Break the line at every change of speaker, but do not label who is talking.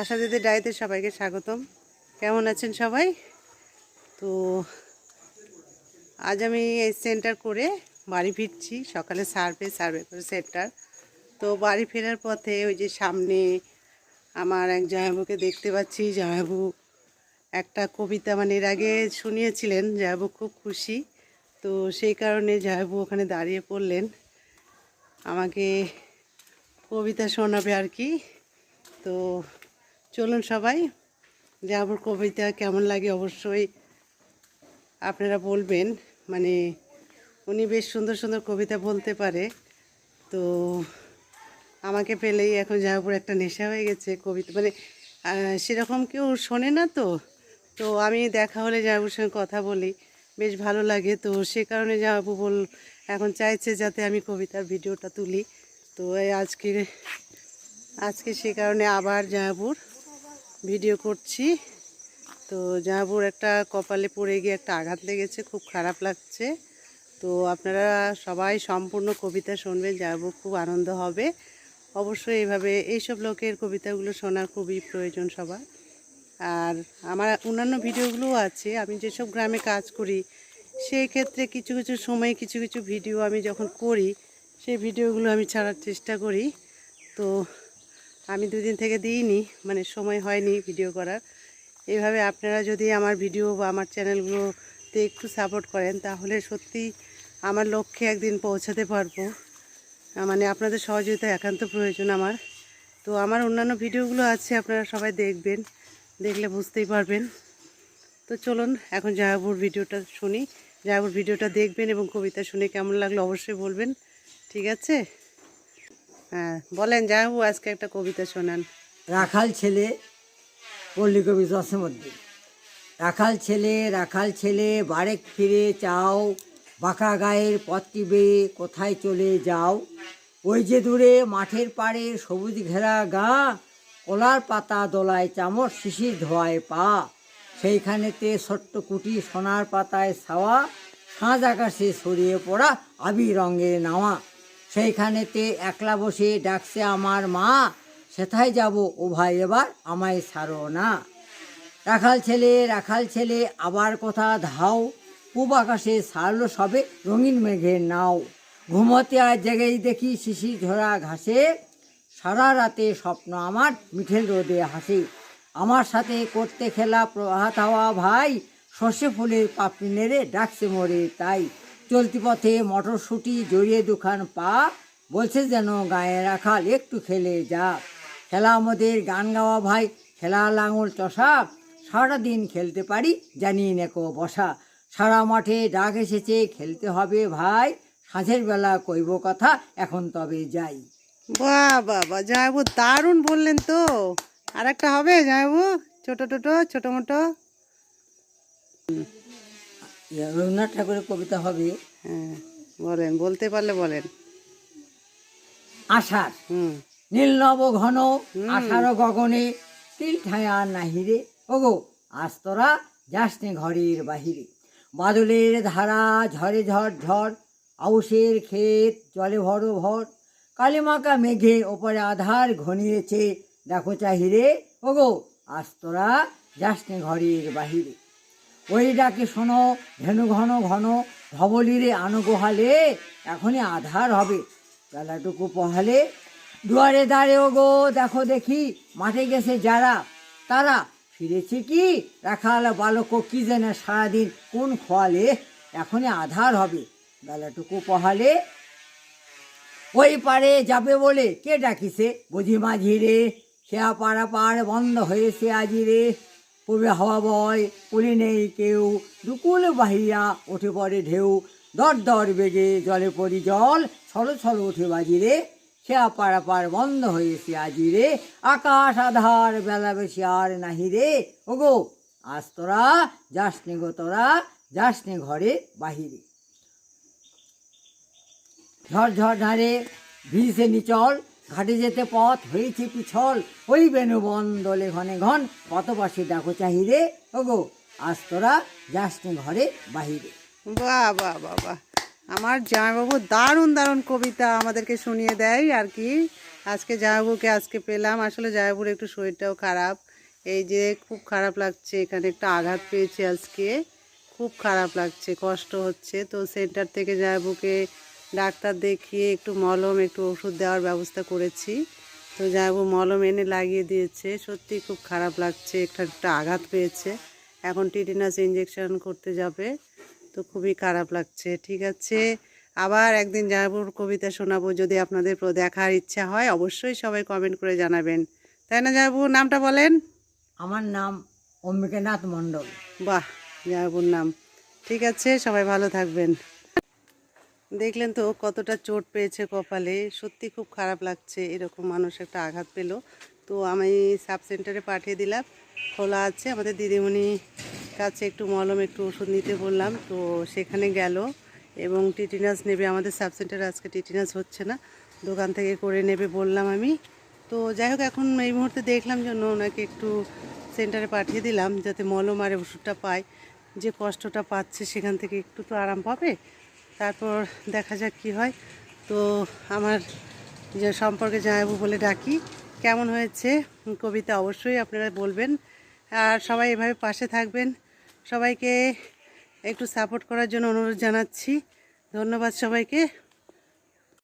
আশা দিদি ডায়েতে সবাইকে স্বাগতম। কেমন আছেন সবাই? তো আজ আমি এই সেন্টার করে বাড়ি ফিরছি। সকালে সার্ভে সার্ভে করে সেন্টার। তো বাড়ি ফেরার পথে ওই যে সামনে আমার এক জয়াবুকে দেখতে পাচ্ছি। জয়াবু একটা কবিতা মানে এর আগে শুনিয়েছিলেন জয়াবু খুব খুশি। তো সেই কারণে জয়াবু ওখানে দাঁড়িয়ে পড়লেন। আমাকে কবিতা শোনাবে আর কি। তো চলুন সবাই জামাইবাবুর কবিতা কেমন লাগে অবশ্যই আপনারা বলবেন। মানে উনি বেশ সুন্দর সুন্দর কবিতা বলতে পারে। তো আমাকে পেলেই এখন জামাইবাবুর একটা নেশা হয়ে গেছে কবিতা মানে সেরকম কেউ শোনে না তো। তো আমি দেখা হলে জামাইবাবুর সঙ্গে কথা বলি। বেশ ভালো লাগে তো সে কারণে জামাইবাবু বল, এখন চাইছে যাতে আমি কবিতার ভিডিওটা তুলি। তো আজকে আজকে সে কারণে আবার জামাইবাবুর ভিডিও করছি। তো জামাইবাবুর একটা কপালে পড়ে গিয়ে একটা আঘাত লেগেছে, খুব খারাপ লাগছে। তো আপনারা সবাই সম্পূর্ণ কবিতা শুনবেন জামাইবাবু খুব আনন্দ হবে। অবশ্যই এইভাবে এইসব লোকের কবিতাগুলো শোনার খুবই প্রয়োজন সবার। আর আমার অন্যান্য ভিডিওগুলোও আছে, আমি যেসব গ্রামে কাজ করি, সেই ক্ষেত্রে কিছু কিছু সময় কিছু কিছু ভিডিও আমি যখন করি, সেই ভিডিওগুলো আমি ছাড়ার চেষ্টা করি। তো আমি দুদিন থেকে দিইনি মানে সময় হয়নি ভিডিও করার। এইভাবে আপনারা যদি আমার ভিডিও বা আমার চ্যানেলগুলোতে একটু সাপোর্ট করেন, তাহলে সত্যি আমার লক্ষ্যে একদিন পৌঁছাতে পারব। মানে আপনাদের সহযোগিতা একান্ত প্রয়োজন আমার। তো আমার অন্যান্য ভিডিওগুলো আছে, আপনারা সবাই দেখবেন, দেখলে বুঝতেই পারবেন। তো চলুন, এখন জাহাবুর ভিডিওটা শুনি। জাহাবুর ভিডিওটা দেখবেন এবং কবিতা শুনে কেমন লাগল অবশ্যই বলবেন। ঠিক আছে? বলেন জাহাবু আজকে একটা কবিতা শোনান।
রাখাল ছেলে, পল্লী কবি মধ্যে রাখাল ছেলে রাখাল ছেলে, বারেক ফিরে চাও, বাঁকা গায়ের পথটি বেয়ে কোথায় চলে যাও? ওই যে দূরে মাঠের পাড়ে সবুজ ঘেরা গা, কলার পাতা দোলায় চামচ শিশির ধোয়ায় পা। সেইখানেতে ছোট্ট কুটি সোনার পাতায় ছাওয়া, সাঁজ আকাশে ছড়িয়ে পড়া আবি রঙে নাওয়া। সেইখানেতে একলা বসে ডাকছে আমার মা, সেথায় যাব? ও ভাই, এবার আমায় ছাড়ো না। রাখাল ছেলে রাখাল ছেলে, আবার কথা ধাও। পূব আকাশে ছাড়লো সবে, রঙিন মেঘে নাও। ঘুমোতে আর জেগেই দেখি শিশি ঝরা ঘাসে। সারা রাতে স্বপ্ন আমার মিঠেল রোদে হাসে। আমার সাথে করতে খেলা প্রভাত হওয়া ভাই, সর্ষে ফুলের পাপড়ি নেড়ে ডাকছে মোরে তাই। চলতি পথে মটরশুঁটি, জড়িয়ে দুখান পা, বলছে যেন গায়ে রাখাল একটু খেলে যা। খেলা আমাদের গান গাওয়া ভাই, খেলা লাঙল চষা, সারা দিন খেলতে পারি জানি নেকো বসা। সারা মাঠে ডাক এসেছে, খেলতে হবে ভাই। সাঁঝের বেলা কইব কথা, এখন তবে যাই।
বাহ বাহ জামাইবু দারুণ বললেন তো। আর একটা হবে জামাইবু ছোট ছোট ছোট, মোটো।
রবীন্দ্রনাথ ঠাকুরের কবিতা হবে।
হ্যাঁ বলেন বলতে পারলে বলেন।
আষাঢ়।
হুম।
নীল নব ঘন আষাঢ় গগনে তিল ঠায়া নাহিরে ওগো আজ তোরা যাসনে ঘরের বাহিরে। বাদলের ধারা ঝরে ঝড় ঝড় আউশের ক্ষেত জলে ভর ভর। কালিমাকা মেঘে ওপরে আধার ঘনিয়েছে দেখো চাহিরে। ওগো আজ তোরা যাসনে ঘরের বাহিরে। ওই ডাকে শোনো ধেনু ঘন ঘন, ধবলিরে আনো গোহালে এখনই আধার হবে। বেলাটুকু পহালে, দুয়ারে দাঁড়ে ও গো দেখো দেখি, মাঠে গেছে যারা, তারা ফিরেছে কি? রাখাল বালক, কি জানে সারাদিন কোন খোয়ালে, এখনই আধার হবে। বেলাটুকু পহালে, ওই পারে যাবে বলে কে ডাকিছে? বুঝি মাঝি রে খেয়া পাড়া পাড় বন্ধ হয়েছে আজি রে পূর্বে হাওয়া বয় পুলি নেই কেউ। দুকুল বাহিয়া ওঠে পড়ে ঢেউ। দর দর বেগে জলে পড়ি জল ছলো ছলো উঠে বাজি রে। খেয়া পাড় বন্ধ হয়েছে আজি রে। আকাশ আধার বেলা বেশি আর নাহি রে। ওগো, আজ তোরা যাস গো তোরা, যাস ঘরে বাহিরে। ঝড় ঝড় ধারে ভিজছে নিচল ঘাটে যেতে পথ হয়েছে পিছল। ওই বেনু বন দলে ঘনে ঘন কত পাশে ডাকো চাহিরে। ওগো, আজ তোরা যাসনি ঘরে বাহিরে।
বাহ বাহ বাহ। আমার জামাইবাবু দারুণ দারুণ কবিতা আমাদেরকে শুনিয়ে দেয়। আর কি? আজকে জামাইবাবুকে আজকে পেলাম। আসলে জামাইবাবুর একটু শরীরটাও খারাপ। এই যে খুব খারাপ লাগছে, এখানে একটা আঘাত পেয়েছে আজকে। খুব খারাপ লাগছে, কষ্ট হচ্ছে। তো সেন্টার থেকে জামাইবাবুকে ডাক্তার দেখিয়ে একটু মলম একটু ওষুধ দেওয়ার ব্যবস্থা করেছি। তো জামাইবাবু মলম এনে লাগিয়ে দিয়েছে। সত্যি খুব খারাপ লাগছে একটা একটা আঘাত পেয়েছে। এখন টিটিনাস ইঞ্জেকশন করতে যাবে তো খুবই খারাপ লাগছে। ঠিক আছে আবার একদিন জাহাবুর কবিতা শোনাবো। যদি আপনাদের দেখার ইচ্ছা হয় অবশ্যই সবাই কমেন্ট করে জানাবেন। তাই না জাহাবু নামটা বলেন?
আমার নাম অম্বিকানাথ মণ্ডল।
বাহ জাহাবুর নাম। ঠিক আছে সবাই ভালো থাকবেন। দেখলেন তো কতটা চোট পেয়েছে কপালে। সত্যি খুব খারাপ লাগছে, এরকম মানুষ একটা আঘাত পেল। তো আমি সাব সেন্টারে পাঠিয়ে দিলাম, খোলা আছে। আমাদের দিদিমণি কাছে একটু মলম, একটু ওষুধ নিতে বললাম। তো সেখানে গেল এবং টিটিনাস নেবে। আমাদের সাব সেন্টারে আজকে টিটিনাস হচ্ছে না, দোকান থেকে করে নেবে বললাম আমি। তো যাই হোক, এখন এই মুহূর্তে দেখলাম জন্য ওনাকে একটু সেন্টারে পাঠিয়ে দিলাম যাতে মলম আর ওষুধটা পায়। যে কষ্টটা পাচ্ছে সেখান থেকে একটু তো আরাম পাবে। তারপর দেখা যাক কি হয়। তো আমার যে সম্পর্কে জানাব বলে ডাকি, কেমন হয়েছে কবিতা অবশ্যই আপনারা বলবেন। আর সবাই এভাবে পাশে থাকবেন। সবাইকে একটু সাপোর্ট করার জন্য অনুরোধ জানাচ্ছি। ধন্যবাদ সবাইকে।